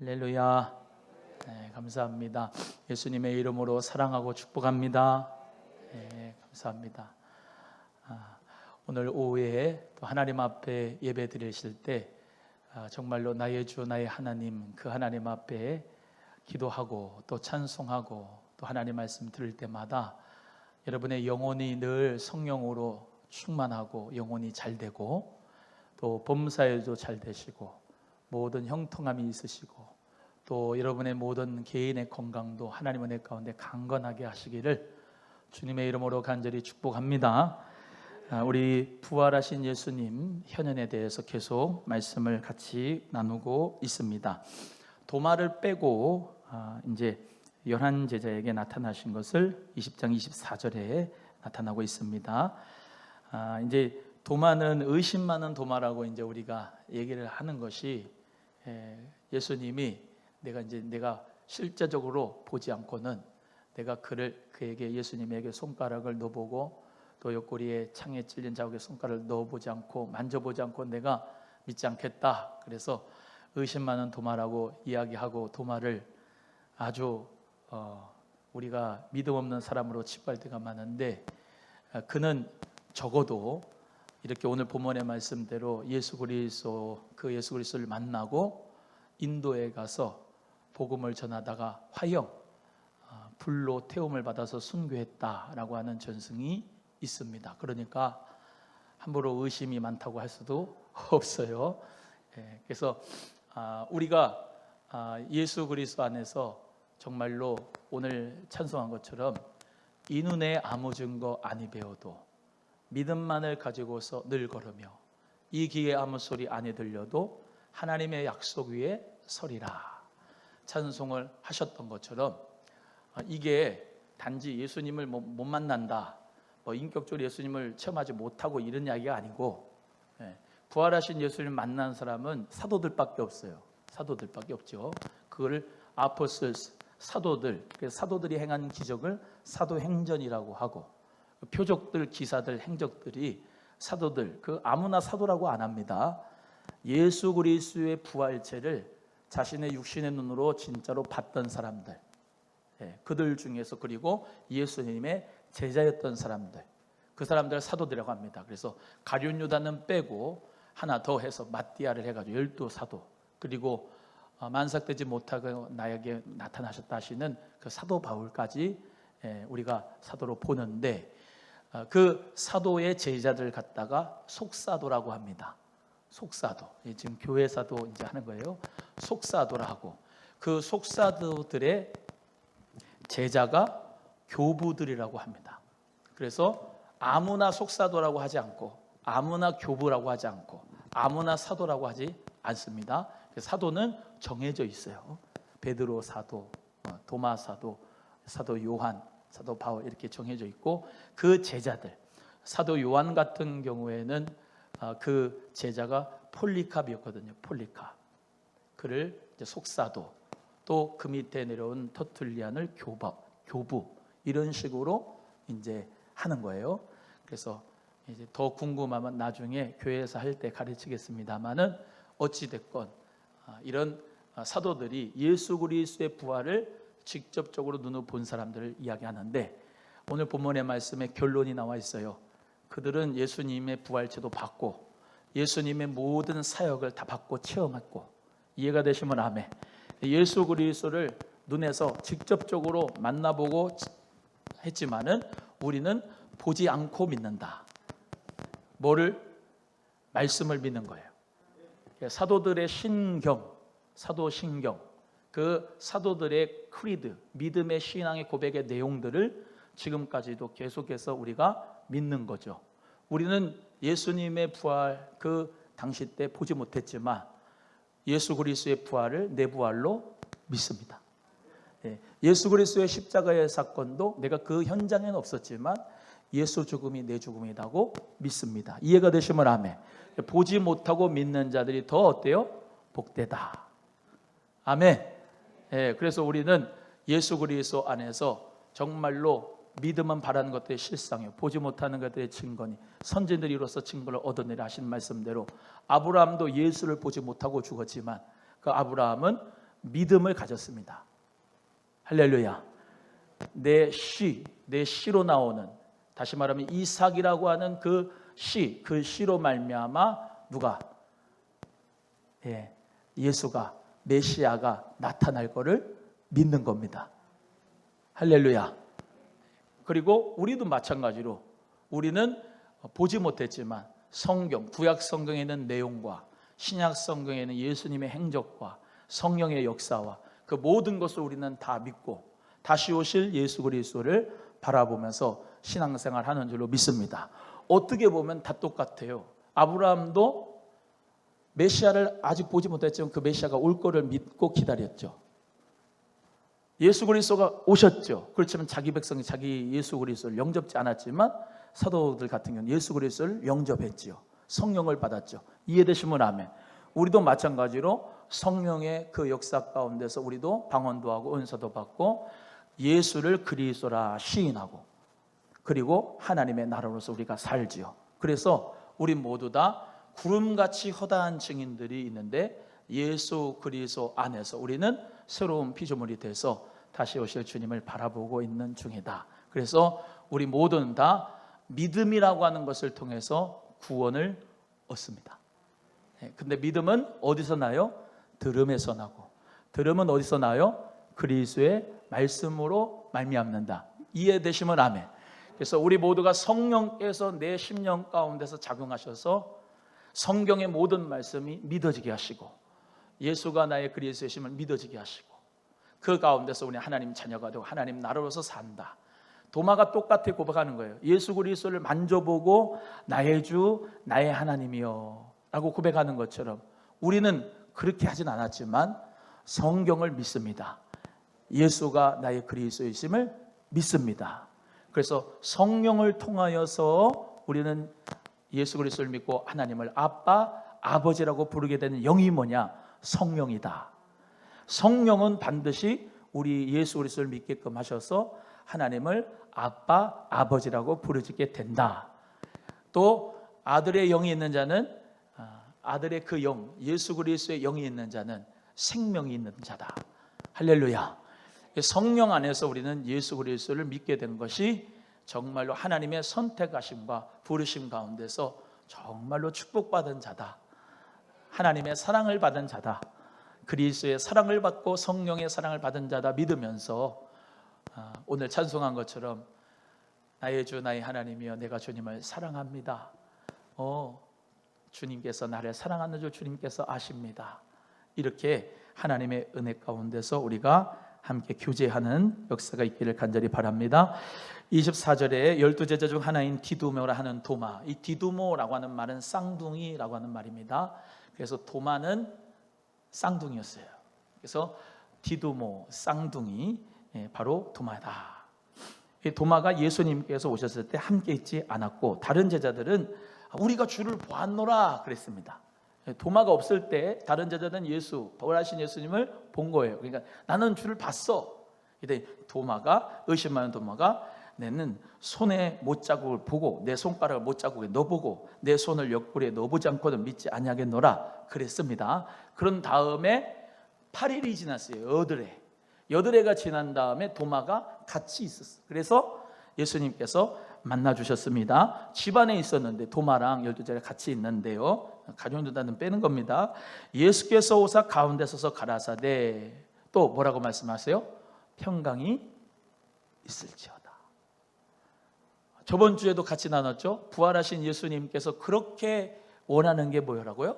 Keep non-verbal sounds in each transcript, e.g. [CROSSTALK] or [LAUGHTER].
할렐루야. 네, 감사합니다. 예수님의 이름으로 사랑하고 축복합니다. 네, 감사합니다. 아, 오늘 오후에 또 하나님 앞에 예배 드리실 때 아, 정말로 나의 주 나의 하나님 그 하나님 앞에 기도하고 또 찬송하고 또 하나님 말씀 들을 때마다 여러분의 영혼이 늘 성령으로 충만하고 영혼이 잘 되고 또 범사에도 잘 되시고 모든 형통함이 있으시고 또 여러분의 모든 개인의 건강도 하나님 은혜 가운데 강건하게 하시기를 주님의 이름으로 간절히 축복합니다. 아, 우리 부활하신 예수님 현현에 대해서 계속 말씀을 같이 나누고 있습니다. 도마를 빼고 아, 이제 열한 제자에게 나타나신 것을 20장 24절에 나타나고 있습니다. 아, 이제 도마는 의심 많은 도마라고 이제 우리가 얘기를 하는 것이 에, 예수님이 내가 이제 내가 실제적으로 보지 않고는 내가 그를 그에게 예수님에게 손가락을 넣어보고 또 옆구리에 창에 찔린 자국에 손가락을 넣어보지 않고 만져보지 않고 내가 믿지 않겠다. 그래서 의심 많은 도마라고 이야기하고 도마를 아주 어, 우리가 믿음 없는 사람으로 치부할 때가 많은데 어, 그는 적어도 이렇게 오늘 본문의 말씀대로 예수 그리스도 그 예수 그리스도를 만나고 인도에 가서 복음을 전하다가 화형 어, 불로 태움을 받아서 순교했다라고 하는 전승이 있습니다. 그러니까 함부로 의심이 많다고 할 수도 [LAUGHS] 없어요. 예, 그래서 아, 우리가 아, 예수 그리스도 안에서 정말로 오늘 찬송한 것처럼 이 눈에 아무 증거 아니 배워도 믿음만을 가지고서 늘 걸으며 이 귀에 아무 소리 아니 들려도 하나님의 약속 위에 서리라. 찬송을 하셨던 것처럼 아, 이게 단지 예수님을 못, 못 만난다 뭐 인격적으로 예수님을 체험하지 못하고 이런 이야기가 아니고 예, 부활하신 예수님을 만난 사람은 사도들밖에 없어요. 사도들밖에 없죠. 그거를 아포슬스 사도들 그래서 사도들이 행한 기적을 사도행전이라고 하고 표적들 기사들 행적들이 사도들 그 아무나 사도라고 안 합니다. 예수 그리스도의 부활체를 자신의 육신의 눈으로 진짜로 봤던 사람들 예, 그들 중에서 그리고 예수님의 제자였던 사람들 그 사람들 사도들이라고 합니다. 그래서 가룟 유다는 빼고 하나 더 해서 마띠아를 해가지고 열두 사도 그리고 어, 만삭되지 못하고 나에게 나타나셨다 하시는 그 사도 바울까지 예, 우리가 사도로 보는데 어, 그 사도의 제자들 갖다가 속사도라고 합니다. 속사도 예, 지금 교회 사도 이제 하는 거예요. 속사도라고 그 속사도들의 제자가 교부들이라고 합니다. 그래서 아무나 속사도라고 하지 않고 아무나 교부라고 하지 않고 아무나 사도라고 하지 않습니다. 사도는 정해져 있어요. 베드로 사도, 어, 도마 사도, 사도 요한, 사도 바울 이렇게 정해져 있고 그 제자들 사도 요한 같은 경우에는 어, 그 제자가 폴리캅이었거든요. 폴리캅. 그를 속사도 또 그 밑에 내려온 터툴리안을 교부, 교부 이런 식으로 이제 하는 거예요. 그래서 이제 더 궁금하면 나중에 교회에서 할 때 가르치겠습니다만은 어찌 됐건 아, 이런 사도들이 예수 그리스도의 부활을 직접적으로 눈으로 본 사람들을 이야기하는데 오늘 본문의 말씀에 결론이 나와 있어요. 그들은 예수님의 부활체도 받고 예수님의 모든 사역을 다 받고 체험했고 이해가 되시면 아멘. 예수 그리스도를 눈에서 직접적으로 만나보고 했지만은 우리는 보지 않고 믿는다. 뭐를 말씀을 믿는 거예요. 사도들의 신경, 사도 신경, 그 사도들의 크리드, 믿음의 신앙의 고백의 내용들을 지금까지도 계속해서 우리가 믿는 거죠. 우리는 예수님의 부활 그 당시 때 보지 못했지만 예수 그리스도의 부활을 내 부활로 믿습니다. 예, 예수 그리스도의 십자가의 사건도 내가 그 현장에는 없었지만 예수 죽음이 내 죽음이라고 믿습니다. 이해가 되시면 아멘. 보지 못하고 믿는 자들이 더 어때요? 복되다. 아멘. 예, 그래서 우리는 예수 그리스도 안에서 정말로 믿음은 바라는 것들의 실상이요 보지 못하는 것들의 증거니 선진들이 이로써 증거를 얻어내라 하신 말씀대로 아브라함도 예수를 보지 못하고 죽었지만 그 아브라함은 믿음을 가졌습니다. 할렐루야. 내 씨, 내 씨로 나오는 다시 말하면 이삭이라고 하는 그 씨, 그 씨로 말미암아 누가 예, 예수가 메시아가 나타날 것을 믿는 겁니다. 할렐루야. 그리고 우리도 마찬가지로 우리는 보지 못했지만 성경, 구약 성경에 있는 내용과 신약 성경에 있는 예수님의 행적과 성령의 역사와 그 모든 것을 우리는 다 믿고 다시 오실 예수 그리스도를 바라보면서 신앙생활 하는 줄로 믿습니다. 어떻게 보면 다 똑같아요. 아브라함도 메시아를 아직 보지 못했지만 그 메시아가 올 거를 믿고 기다렸죠. 예수 그리스도가 오셨죠. 그렇지만 자기 백성이 자기 예수 그리스도를 영접지 않았지만 사도들 같은 경우는 예수 그리스도를 영접했지요. 성령을 받았죠. 이해되시면 아멘. 우리도 마찬가지로 성령의 그 역사 가운데서 우리도 방언도 하고 은사도 받고 예수를 그리스도라 시인하고 그리고 하나님의 나라로서 우리가 살지요. 그래서 우리 모두 다 구름같이 허다한 증인들이 있는데 예수 그리스도 안에서 우리는 새로운 피조물이 돼서 다시 오실 주님을 바라보고 있는 중이다. 그래서 우리 모두는 다 믿음이라고 하는 것을 통해서 구원을 얻습니다. 예, 근데 믿음은 어디서 나요? 들음에서 나고 들음은 어디서 나요? 그리스도의 말씀으로 말미암는다. 이해되시면 아멘. 그래서 우리 모두가 성령께서 내 심령 가운데서 작용하셔서 성경의 모든 말씀이 믿어지게 하시고 예수가 나의 그리스도의 심을 믿어지게 하시고 그 가운데서 우리 하나님 자녀가 되고 하나님 나라로서 산다. 도마가 똑같이 고백하는 거예요. 예수 그리스도를 만져보고 나의 주, 나의 하나님이요. 라고 고백하는 것처럼 우리는 그렇게 하진 않았지만 성경을 믿습니다. 예수가 나의 그리스도이심을 믿습니다. 그래서 성령을 통하여서 우리는 예수 그리스도를 믿고 하나님을 아빠, 아버지라고 부르게 되는 영이 뭐냐? 성령이다. 성령은 반드시 우리 예수 그리스도를 믿게끔 하셔서 하나님을 아빠, 아버지라고 부르게 된다. 또 아들의 영이 있는 자는 아, 아들의 그 영, 예수 그리스도의 영이 있는 자는 생명이 있는 자다. 할렐루야. 성령 안에서 우리는 예수 그리스도를 믿게 된 것이 정말로 하나님의 선택하심과 부르심 가운데서 정말로 축복받은 자다. 하나님의 사랑을 받은 자다. 그리스도의 사랑을 받고 성령의 사랑을 받은 자다 믿으면서 아, 오늘 찬송한 것처럼 나의 주 나의 하나님이여 내가 주님을 사랑합니다. 어, 주님께서 나를 사랑하는 줄 주님께서 아십니다. 이렇게 하나님의 은혜 가운데서 우리가 함께 교제하는 역사가 있기를 간절히 바랍니다. 24절에 열두 제자 중 하나인 디두모라 하는 도마. 이 디두모라고 하는 말은 쌍둥이라고 하는 말입니다. 그래서 도마는 쌍둥이였어요. 그래서 디두모 쌍둥이 예, 바로 도마다. 이 도마가 예수님께서 오셨을 때 함께 있지 않았고 다른 제자들은 우리가 주를 보았노라 그랬습니다. 예, 도마가 없을 때 다른 제자들은 예수, 부활하신 예수님을 본 거예요. 그러니까 나는 주를 봤어. 이때 도마가 의심하는 도마가 내는 손에 못자국을 보고 내 손가락을 못자국에 넣어보고 내 손을 옆구리에 넣어보지 않고는 믿지 아니하겠노라 그랬습니다. 그런 다음에 8일이 지났어요. 여드레. 여드레가 지난 다음에 도마가 같이 있었어요. 그래서 예수님께서 만나 주셨습니다. 집안에 있었는데 도마랑 열두자리 같이 있는데요. 가정도단은 빼는 겁니다. 예수께서 오사 가운데 서서 가라사대 또 뭐라고 말씀하세요? 평강이 있을지어다. 저번 주에도 같이 나눴죠. 부활하신 예수님께서 그렇게 원하는 게 뭐라고요?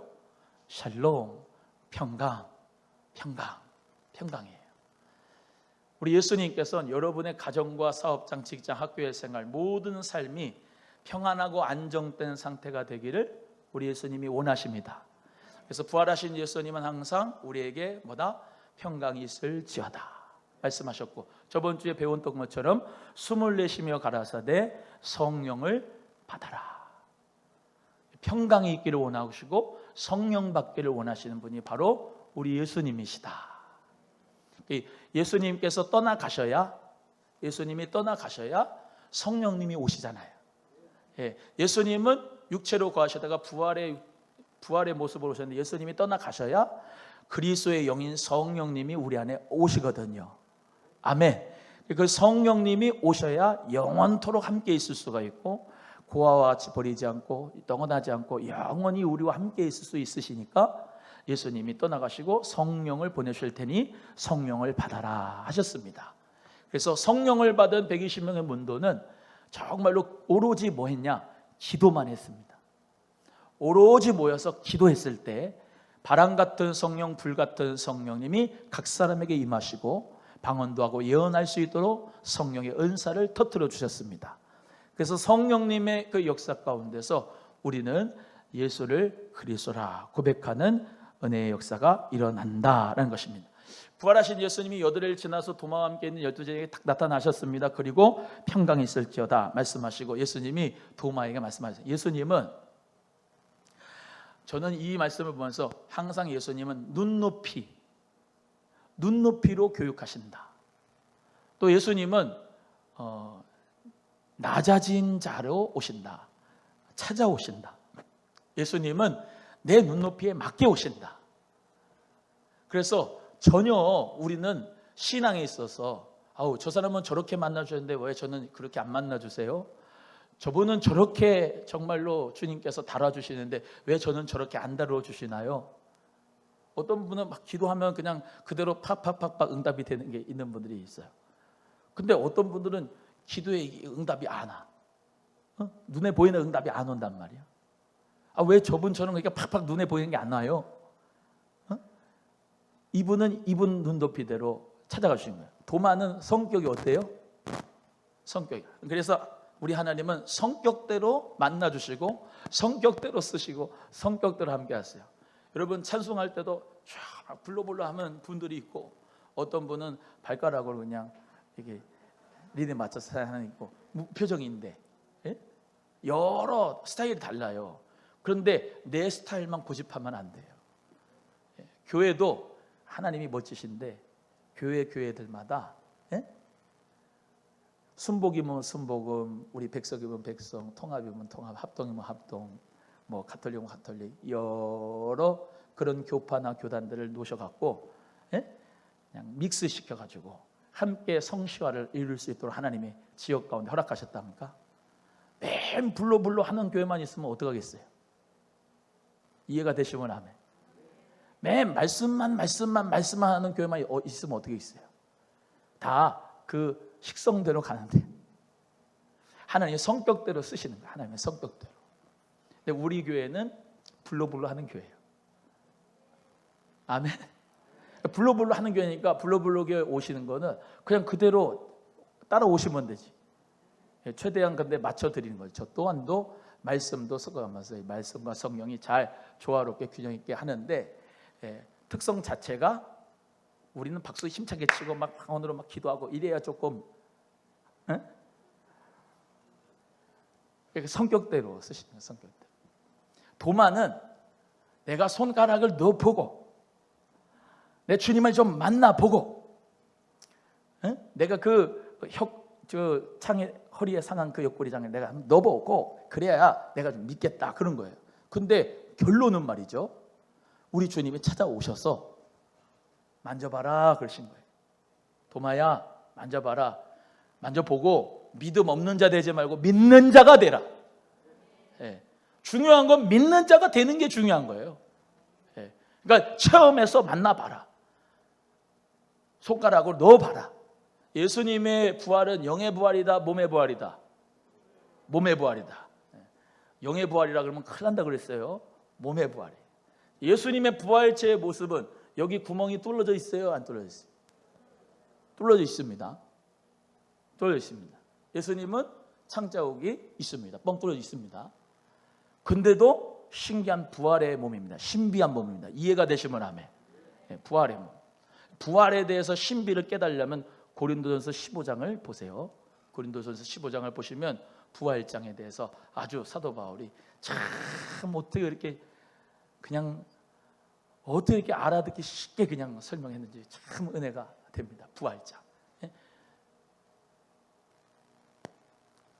샬롬, 평강, 평강, 평강이에요. 우리 예수님께서는 여러분의 가정과 사업장, 직장, 학교의 생활 모든 삶이 평안하고 안정된 상태가 되기를 우리 예수님이 원하십니다. 그래서 부활하신 예수님은 항상 우리에게 뭐다? 평강이 있을지어다 말씀하셨고 저번 주에 배웠던 것처럼 숨을 내쉬며 가라사대 성령을 받아라. 평강이 있기를 원하시고 성령 받기를 원하시는 분이 바로 우리 예수님이시다. 예수님께서 떠나가셔야 예수님이 떠나가셔야 성령님이 오시잖아요. 예, 예수님은 육체로 거하시다가 부활의 부활의 모습으로 오셨는데 예수님이 떠나가셔야 그리스도의 영인 성령님이 우리 안에 오시거든요. 아멘. 그 성령님이 오셔야 영원토록 함께 있을 수가 있고 고아와 같이 버리지 않고 떠나지 않고 영원히 우리와 함께 있을 수 있으시니까 예수님이 떠나가시고 성령을 보내실 테니 성령을 받아라 하셨습니다. 그래서 성령을 받은 120명의 문도는 정말로 오로지 뭐 했냐? 기도만 했습니다. 오로지 모여서 기도했을 때 바람 같은 성령, 불 같은 성령님이 각 사람에게 임하시고 방언도 하고 예언할 수 있도록 성령의 은사를 터뜨려 주셨습니다. 그래서 성령님의 그 역사 가운데서 우리는 예수를 그리스도라 고백하는 은혜의 역사가 일어난다라는 것입니다. 부활하신 예수님이 여드레를 지나서 도마와 함께 있는 열두 제에게 딱 나타나셨습니다. 그리고 평강이 있을지어다 말씀하시고 예수님이 도마에게 말씀하셨어요. 예수님은 저는 이 말씀을 보면서 항상 예수님은 눈높이 눈높이로 교육하신다. 또 예수님은 어, 낮아진 자로 오신다. 찾아오신다. 예수님은 내 눈높이에 맞게 오신다. 그래서 전혀 우리는 신앙에 있어서 아우 저 사람은 저렇게 만나 주는데 왜 저는 그렇게 안 만나 주세요? 저분은 저렇게 정말로 주님께서 다뤄 주시는데 왜 저는 저렇게 안 다뤄 주시나요? 어떤 분은 막 기도하면 그냥 그대로 팍팍팍팍 응답이 되는 게 있는 분들이 있어요. 근데 어떤 분들은 기도에 응답이 안 와. 어? 눈에 보이는 응답이 안 온단 말이야. 아, 왜 저분처럼 그러니까 팍팍 눈에 보이는 게 안 와요? 어? 이분은 이분 눈높이대로 찾아가시는 거예요. 도마는 성격이 어때요? 성격이. 그래서 우리 하나님은 성격대로 만나 주시고 성격대로 쓰시고 성격대로 함께 하세요. 여러분 찬송할 때도 쫙 불러불러 하면 분들이 있고 어떤 분은 발가락으로 그냥 이게 리듬 맞춰서 하는 있고 무표정인데 예? 여러 스타일이 달라요. 그런데 내 스타일만 고집하면 안 돼요. 예, 교회도 하나님이 멋지신데 교회 교회들마다 예? 순복이면 순복음, 우리 백석이면 백성, 통합이면 통합, 합동이면 합동, 뭐 가톨릭이면 가톨릭 여러 그런 교파나 교단들을 놓으셔갖고 예? 그냥 믹스 시켜가지고 함께 성시화를 이룰 수 있도록 하나님이 지역 가운데 허락하셨답니까? 맨 불로 불로 하는 교회만 있으면 어떡하겠어요? 이해가 되시면 아멘. 맨 말씀만 말씀만 말씀만 하는 교회만 어- 있으면 어떻게 있어요? 다 그 식성대로 가는데 하나님의 성격대로 쓰시는 거예요. 하나님의 성격대로. 근데 우리 교회는 불로불로 하는 교회예요. 아멘. 불로불로 하는 교회니까 불로불로 교회 오시는 거는 그냥 그대로 따라오시면 되지. 예, 최대한 근데 맞춰 드리는 거죠. 저 또한도 말씀도 섞어가면서 이 말씀과 성령이 잘 조화롭게 균형 있게 하는데 예, 특성 자체가 우리는 박수 힘차게 치고 막 방언으로 막 기도하고 이래야 조금 예? 이렇게 성격대로 쓰시는 성격대로. 도마는 내가 손가락을 넣어보고 내 주님을 좀 만나보고 예? 내가 그혀 창에 허리에 상한 그 옆구리장에 내가 넣어보고 그래야 내가 좀 믿겠다 그런 거예요. 근데 결론은 말이죠. 우리 주님이 찾아오셔서 만져봐라 그러신 거예요. 도마야 만져봐라. 만져보고 믿음 없는 자 되지 말고 믿는 자가 되라. 예. 중요한 건 믿는 자가 되는 게 중요한 거예요. 예. 그러니까 체험해서 만나봐라. 손가락으로 넣어봐라. 예수님의 부활은 영의 부활이다, 몸의 부활이다. 몸의 부활이다. 예. 영의 부활이라 그러면 큰일 난다 그랬어요. 몸의 부활이. 예수님의 부활체의 모습은 여기 구멍이 뚫어져 있어요, 안 뚫어져 있어요? 뚫어져 있습니다. 뚫어져 있습니다. 예수님은 창자옥이 있습니다. 뻥 뚫어져 있습니다. 근데도 신기한 부활의 몸입니다. 신비한 몸입니다. 이해가 되시면 아멘. 예, 부활의 몸. 부활에 대해서 신비를 깨달으려면 고린도전서 15장을 보세요. 고린도전서 15장을 보시면 부활장에 대해서 아주 사도 바울이 참 어떻게 이렇게 그냥 어떻게 알아듣기 쉽게 그냥 설명했는지 참 은혜가 됩니다. 부활장. 예?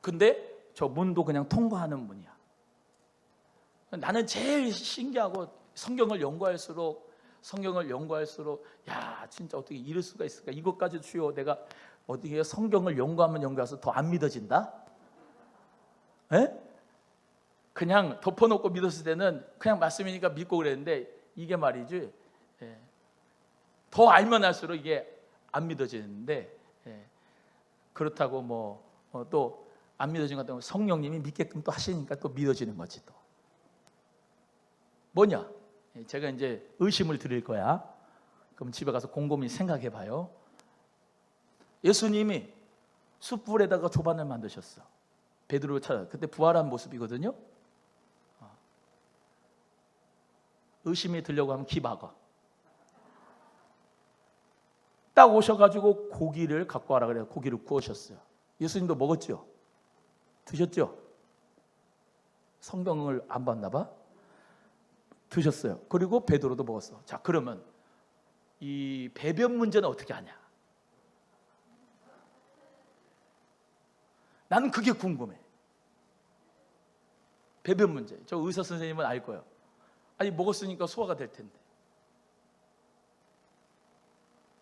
근데 저 문도 그냥 통과하는 문이야. 나는 제일 신기하고 성경을 연구할수록 성경을 연구할수록 야 진짜 어떻게 이럴 수가 있을까 이것까지 주요 내가 어떻게 성경을 연구하면 연구해서 더 안 믿어진다? 에? 그냥 덮어놓고 믿었을 때는 그냥 말씀이니까 믿고 그랬는데 이게 말이지 예. 더 알면 할수록 이게 안 믿어지는데 예. 그렇다고 뭐 또안 믿어진 것 때문에 성령님이 믿게끔 또 하시니까 또 믿어지는 거지 또 뭐냐? 예, 제가 이제 의심을 드릴 거야. 그럼 집에 가서 곰곰이 생각해 봐요. 예수님이 숯불에다가 조반을 만드셨어. 베드로를 찾아. 그때 부활한 모습이거든요. 어. 의심이 들려고 하면 기박아. 딱 오셔가지고 고기를 갖고 와라 그래요. 고기를 구우셨어요. 예수님도 먹었죠. 드셨죠. 성경을 안 봤나 봐. 드셨어요. 그리고 베드로도 먹었어. 자, 그러면 이 배변 문제는 어떻게 하냐? 나는 그게 궁금해. 배변 문제. 저 의사 선생님은 알 거예요. 아니 먹었으니까 소화가 될 텐데.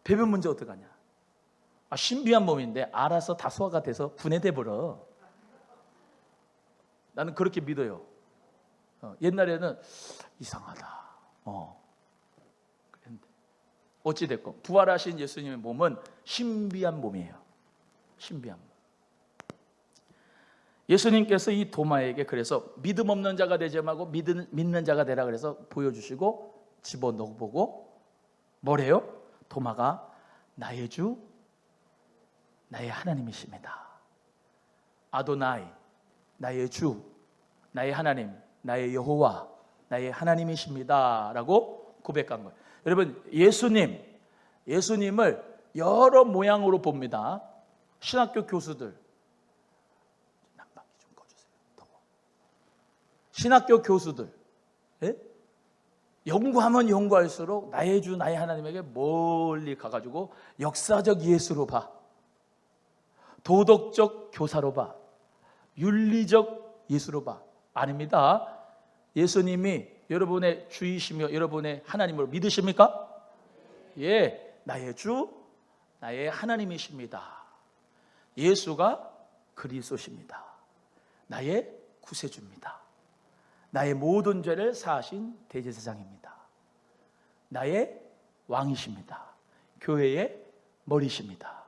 배변 문제 어떡하냐? 아, 신비한 몸인데 알아서 다 소화가 돼서 분해돼 버려. 나는 그렇게 믿어요. 어, 옛날에는 이상하다. 어. 어찌 됐건 부활하신 예수님의 몸은 신비한 몸이에요. 신비한 몸. 예수님께서 이 도마에게 그래서 믿음 없는 자가 되지 말고 믿는, 믿는 자가 되라 그래서 보여주시고 집어 넣어보고 뭐래요? 도마가 나의 주, 나의 하나님이십니다. 아도나이, 나의 주, 나의 하나님, 나의 여호와, 나의 하나님이십니다 라고 고백한 거예요. 여러분 예수님, 예수님을 여러 모양으로 봅니다. 신학교 교수들 난방기 좀 꺼주세요. 더워. 신학교 교수들 예? 연구하면 연구할수록 나의 주 나의 하나님에게 멀리 가가지고 역사적 예수로 봐, 도덕적 교사로 봐, 윤리적 예수로 봐. 아닙니다. 예수님이 여러분의 주이시며 여러분의 하나님으로 믿으십니까? 예, 나의 주, 나의 하나님이십니다. 예수가 그리스도십니다. 나의 구세주입니다. 나의 모든 죄를 사하신 대제사장입니다. 나의 왕이십니다. 교회의 머리십니다.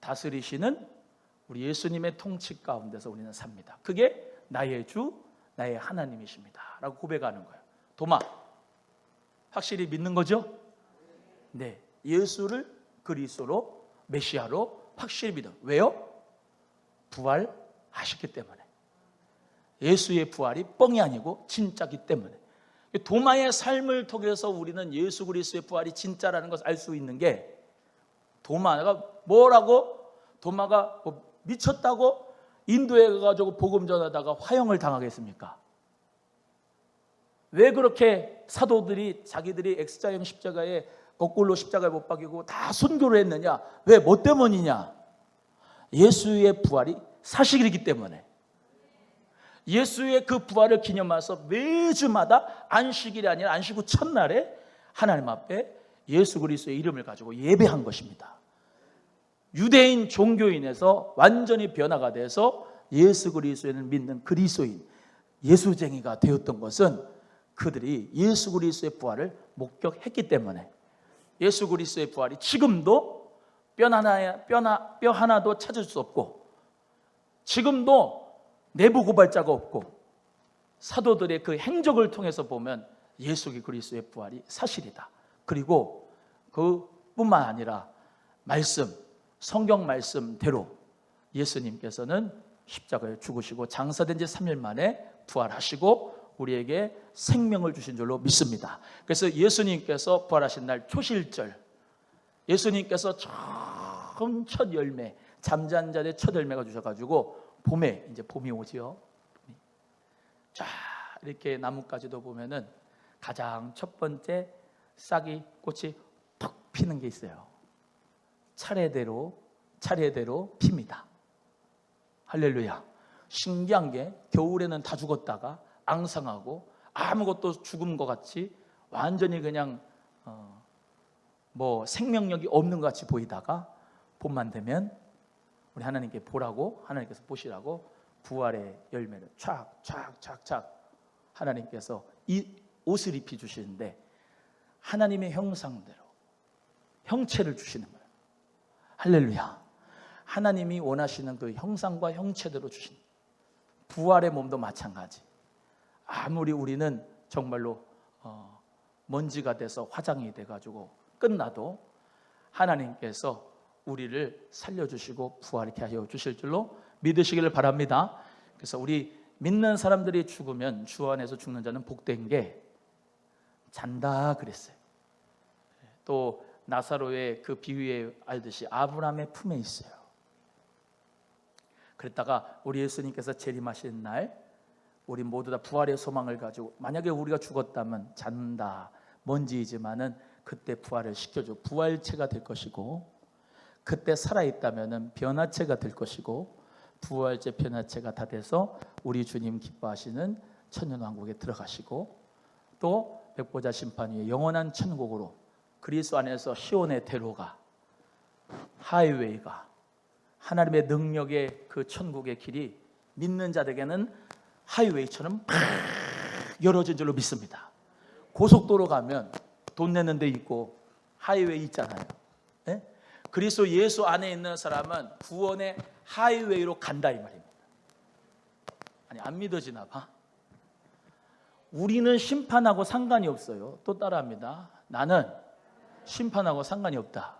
다스리시는 우리 예수님의 통치 가운데서 우리는 삽니다. 그게 나의 주, 나의 하나님이십니다. 라고 고백하는 거예요. 도마, 확실히 믿는 거죠? 네. 예수를 그리스도로, 메시아로 확실히 믿어. 왜요? 부활하셨기 때문에. 예수의 부활이 뻥이 아니고 진짜기 때문에. 도마의 삶을 통해서 우리는 예수 그리스도의 부활이 진짜라는 것을 알 수 있는 게 도마가 뭐라고? 도마가 뭐 미쳤다고 인도에 가가지고 복음 전하다가 화형을 당하겠습니까? 왜 그렇게 사도들이 자기들이 X자형 십자가에 거꾸로 십자가에 못 박이고 다 순교를 했느냐? 왜? 뭐 때문이냐? 예수의 부활이 사실이기 때문에. 예수의 그 부활을 기념해서 매주마다 안식일이 아니라 안식 후 첫날에 하나님 앞에 예수 그리스도의 이름을 가지고 예배한 것입니다. 유대인 종교인에서 완전히 변화가 돼서 예수 그리스도를 믿는 그리스도인 예수쟁이가 되었던 것은 그들이 예수 그리스도의 부활을 목격했기 때문에 예수 그리스도의 부활이 지금도 뼈, 하나, 뼈 하나도 찾을 수 없고 지금도 내부 고발자가 없고 사도들의 그 행적을 통해서 보면 예수 그리스도의 부활이 사실이다. 그리고 그뿐만 아니라 말씀 성경 말씀대로 예수님께서는 십자가에 죽으시고 장사된 지 3일 만에 부활하시고 우리에게 생명을 주신 줄로 믿습니다. 그래서 예수님께서 부활하신 날 초실절 예수님께서 처음 첫 열매 잠잔 자의 첫 열매가 주셔가지고 봄에 이제 봄이 오지요. 자 이렇게 나뭇가지도 보면은 가장 첫 번째 싹이 꽃이 턱 피는 게 있어요. 차례대로 차례대로 핍니다. 할렐루야. 신기한 게 겨울에는 다 죽었다가 앙상하고 아무것도 죽은 것 같이 완전히 그냥 어, 뭐 생명력이 없는 것 같이 보이다가 봄만 되면 우리 하나님께 보라고 하나님께서 보시라고 부활의 열매를 촥촥촥촥 하나님께서 이 옷을 입히 주시는데 하나님의 형상대로 형체를 주시는 거예요. 할렐루야. 하나님이 원하시는 그 형상과 형체대로 주신 부활의 몸도 마찬가지. 아무리 우리는 정말로 어, 먼지가 돼서 화장이 돼가지고 끝나도 하나님께서 우리를 살려주시고 부활케 하여 주실 줄로 믿으시기를 바랍니다. 그래서 우리 믿는 사람들이 죽으면 주 안에서 죽는 자는 복된 게 잔다 그랬어요. 또 나사로의 그 비유에 알듯이 아브라함의 품에 있어요. 그랬다가 우리 예수님께서 재림하신 날 우리 모두 다 부활의 소망을 가지고 만약에 우리가 죽었다면 잔다 먼지이지만은 그때 부활을 시켜줘 부활체가 될 것이고 그때 살아 있다면은 변화체가 될 것이고 부활체 변화체가 다 돼서 우리 주님 기뻐하시는 천년왕국에 들어가시고 또 백보자 심판 위에 영원한 천국으로 그리스도 안에서 시온의 대로가 하이웨이가 하나님의 능력의 그 천국의 길이 믿는 자들에게는 하이웨이처럼 팍 열어진 줄로 믿습니다. 고속도로 가면 돈 내는 데 있고 하이웨이 있잖아요. 예? 그리스도 예수 안에 있는 사람은 구원의 하이웨이로 간다 이 말입니다. 아니 안 믿어지나 봐. 우리는 심판하고 상관이 없어요. 또 따라합니다. 나는 심판하고 상관이 없다.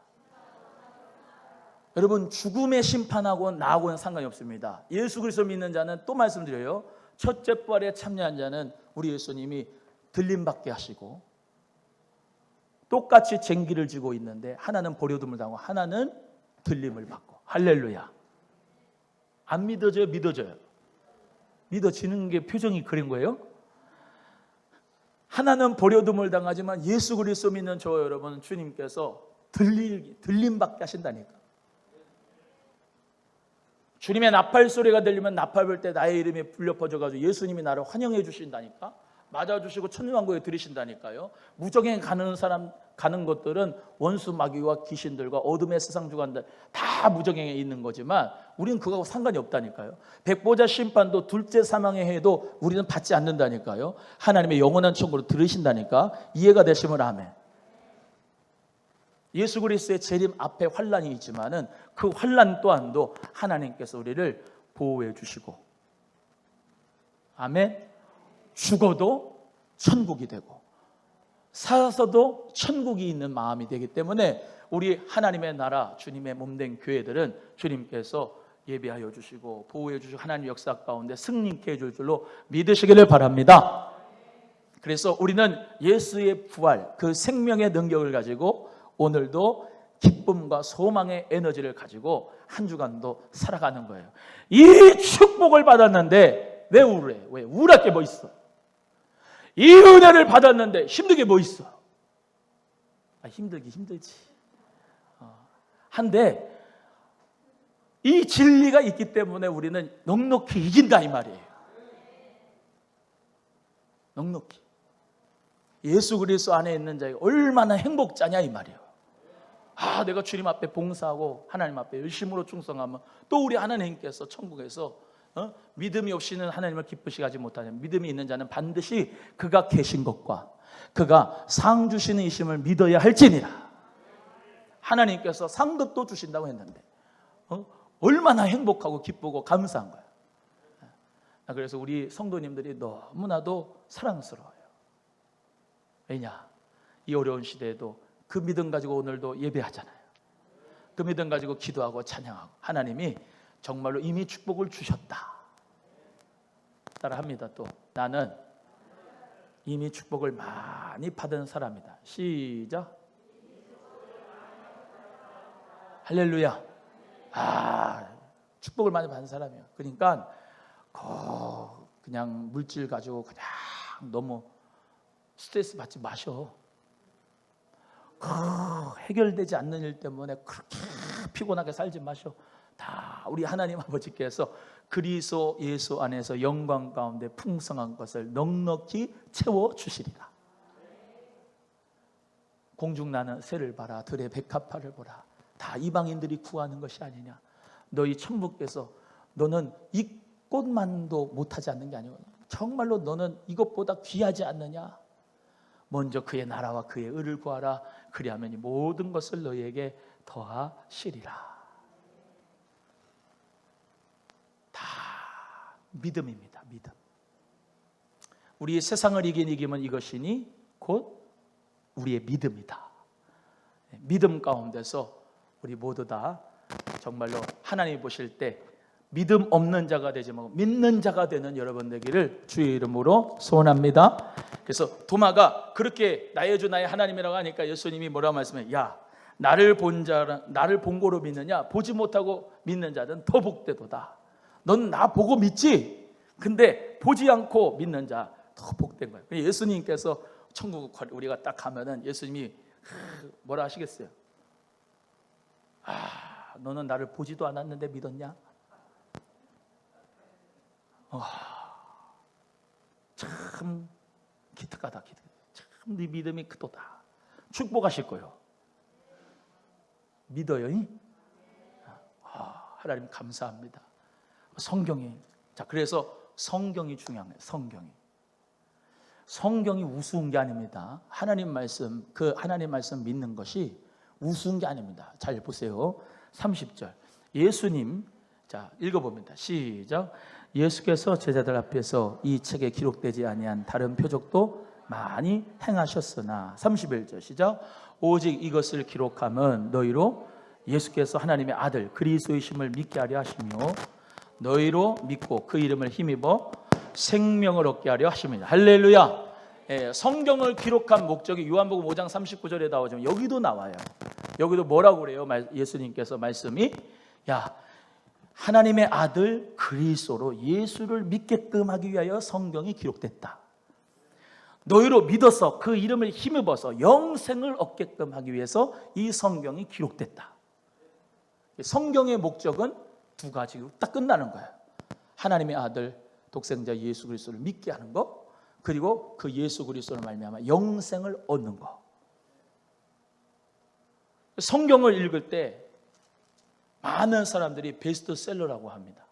여러분 죽음의 심판하고 나하고는 상관이 없습니다. 예수 그리스도 믿는 자는 또 말씀드려요. 첫째 부활에 참여한 자는 우리 예수님이 들림 받게 하시고 똑같이 쟁기를 지고 있는데 하나는 버려둠을 당하고 하나는 들림을 받고 할렐루야. 안 믿어져요? 믿어져요. 믿어지는 게 표정이 그린 거예요? 하나는 버려둠을 당하지만 예수 그리스도 믿는 저 여러분 주님께서 들리 들림 받게 하신다니까. 주님의 나팔 소리가 들리면 나팔 불때 나의 이름이 불려 퍼져 가지고 예수님이 나를 환영해 주신다니까. 맞아 주시고 천년왕국에 들이신다니까요. 무적행 가는 사람 가는 것들은 원수 마귀와 귀신들과 어둠의 세상 주관들 다 무적행에 있는 거지만 우리는 그거하고 상관이 없다니까요. 백보자 심판도 둘째 사망의 해도 우리는 받지 않는다니까요. 하나님의 영원한 천국으로 들으신다니까 이해가 되시면 아멘. 예수 그리스도의 재림 앞에 환란이 있지만은 그 환란 또한도 하나님께서 우리를 보호해 주시고 아멘. 죽어도 천국이 되고 살아서도 천국이 있는 마음이 되기 때문에 우리 하나님의 나라 주님의 몸된 교회들은 주님께서 예배하여 주시고 보호해 주시고 하나님 역사 가운데 승리케 해줄 줄로 믿으시기를 바랍니다. 그래서 우리는 예수의 부활 그 생명의 능력을 가지고 오늘도 기쁨과 소망의 에너지를 가지고 한 주간도 살아가는 거예요. 이 축복을 받았는데 왜 우울해? 왜 우울할 게 뭐 있어? 이 은혜를 받았는데 힘들게 뭐 있어? 아, 힘들기 힘들지. 어. 한데 이 진리가 있기 때문에 우리는 넉넉히 이긴다 이 말이에요. 넉넉히. 예수 그리스도 안에 있는 자가 얼마나 행복자냐 이 말이에요. 아, 내가 주님 앞에 봉사하고 하나님 앞에 열심으로 충성하면 또 우리 하나님께서 천국에서 어? 믿음이 없이는 하나님을 기쁘시게 하지 못하냐. 믿음이 있는 자는 반드시 그가 계신 것과 그가 상 주시는 이심을 믿어야 할지니라. 하나님께서 상급도 주신다고 했는데 어? 얼마나 행복하고 기쁘고 감사한 거야. 그래서 우리 성도님들이 너무나도 사랑스러워요. 왜냐? 이 어려운 시대에도 그 믿음 가지고 오늘도 예배하잖아요. 그 믿음 가지고 기도하고 찬양하고 하나님이 정말로 이미 축복을 주셨다. 따라 합니다. 또 나는 이미 축복을 많이 받은 사람이다. 시작. 할렐루야. 아, 축복을 많이 받은 사람이야. 그러니까 그냥 물질 가지고 그냥 너무 스트레스 받지 마셔. 해결되지 않는 일 때문에 그렇게 피곤하게 살지 마셔. 다 우리 하나님 아버지께서 그리스도 예수 안에서 영광 가운데 풍성한 것을 넉넉히 채워 주시리라. 공중 나는 새를 봐라 들의 백합화를 보라. 다 이방인들이 구하는 것이 아니냐. 너희 천부께서 너는 이 꽃만도 못하지 않는 게 아니고 정말로 너는 이것보다 귀하지 않느냐? 먼저 그의 나라와 그의 의를 구하라. 그리하면 이 모든 것을 너희에게 더하시리라 믿음입니다 믿음 우리 세상을 이긴 이김은 이것이니 곧 우리의 믿음이다. 믿음 가운데서 우리 모두 다 정말로 하나님 보실 때 믿음 없는 자가 되지 말고 믿는 자가 되는 여러분 되기를 주의 이름으로 소원합니다. 그래서 도마가 그렇게 나의 주 나의 하나님이라고 하니까 예수님이 뭐라고 말씀해? 야, 나를 본 자, 나를 본 거로 믿느냐? 보지 못하고 믿는 자는 더 복되도다. 넌 나 보고 믿지? 근데 보지 않고 믿는 자 더 복된 거예요. 예수님께서 천국 우리가 딱 가면은 예수님이 뭐라 하시겠어요? 아, 너는 나를 보지도 않았는데 믿었냐? 와, 참 기특하다, 기특. 참네 믿음이 크도다. 축복하실 거요. 믿어요. 아, 하나님 감사합니다. 성경이 자 그래서 성경이 중요해요. 성경이. 성경이 우스운 게 아닙니다. 하나님 말씀, 그 하나님 말씀 믿는 것이 우스운 게 아닙니다. 잘 보세요. 30절. 예수님, 자, 읽어봅니다. 시작. 예수께서 제자들 앞에서 이 책에 기록되지 아니한 다른 표적도 많이 행하셨으나 31절 시작. 오직 이것을 기록함은 너희로 예수께서 하나님의 아들 그리스도이심을 믿게 하려 하시며 너희로 믿고 그 이름을 힘입어 생명을 얻게 하려 하십니다. 할렐루야. 예, 성경을 기록한 목적이 요한복음 5장 39절에 나오지만 여기도 나와요. 여기도 뭐라고 그래요? 예수님께서 말씀이 야 하나님의 아들 그리스도로 예수를 믿게끔 하기 위하여 성경이 기록됐다. 너희로 믿어서 그 이름을 힘입어서 영생을 얻게끔 하기 위해서 이 성경이 기록됐다. 성경의 목적은 두 가지로 딱 끝나는 거예요. 하나님의 아들 독생자 예수 그리스도를 믿게 하는 것 그리고 그 예수 그리스도를 말미암아 영생을 얻는 것. 성경을 읽을 때 많은 사람들이 베스트셀러라고 합니다.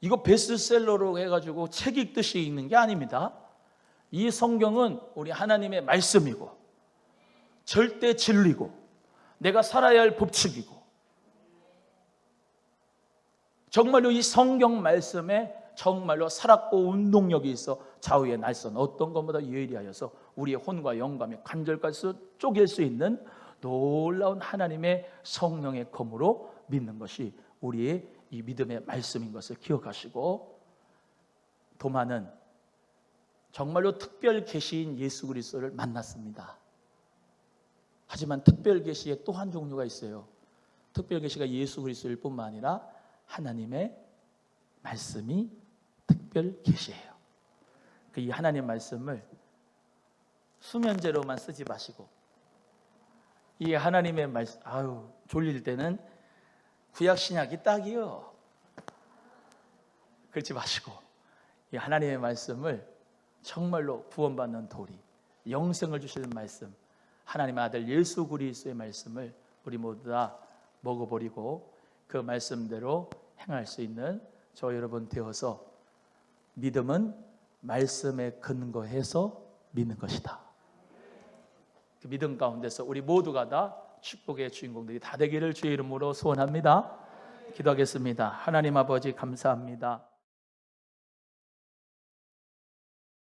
이거 베스트셀러로 해가지고 책 읽듯이 읽는 게 아닙니다. 이 성경은 우리 하나님의 말씀이고 절대 진리고 내가 살아야 할 법칙이고 정말로 이 성경 말씀에 정말로 살았고 운동력이 있어 좌우의 날선 어떤 것보다 예리하여서 우리의 혼과 영감의 관절까지 쪼갤 수 있는 놀라운 하나님의 성령의 검으로 믿는 것이 우리의 이 믿음의 말씀인 것을 기억하시고 도마는 정말로 특별 계시인 예수 그리스도를 만났습니다. 하지만 특별 계시에 또 한 종류가 있어요. 특별 계시가 예수 그리스도일 뿐만 아니라 하나님의 말씀이 특별 계시예요. 그이 하나님 말씀을 수면제로만 쓰지 마시고 이 하나님의 말씀 아유 졸릴 때는 구약 신약이 딱이요. 그러지 마시고 이 하나님의 말씀을 정말로 구원받는 도리, 영생을 주시는 말씀, 하나님의 아들 예수 그리스도의 말씀을 우리 모두 다 먹어버리고 그 말씀대로 행할 수 있는 저 여러분 되어서 믿음은 말씀에 근거해서 믿는 것이다. 그 믿음 가운데서 우리 모두가 다 축복의 주인공들이 다 되기를 주의 이름으로 소원합니다. 기도하겠습니다. 하나님 아버지 감사합니다.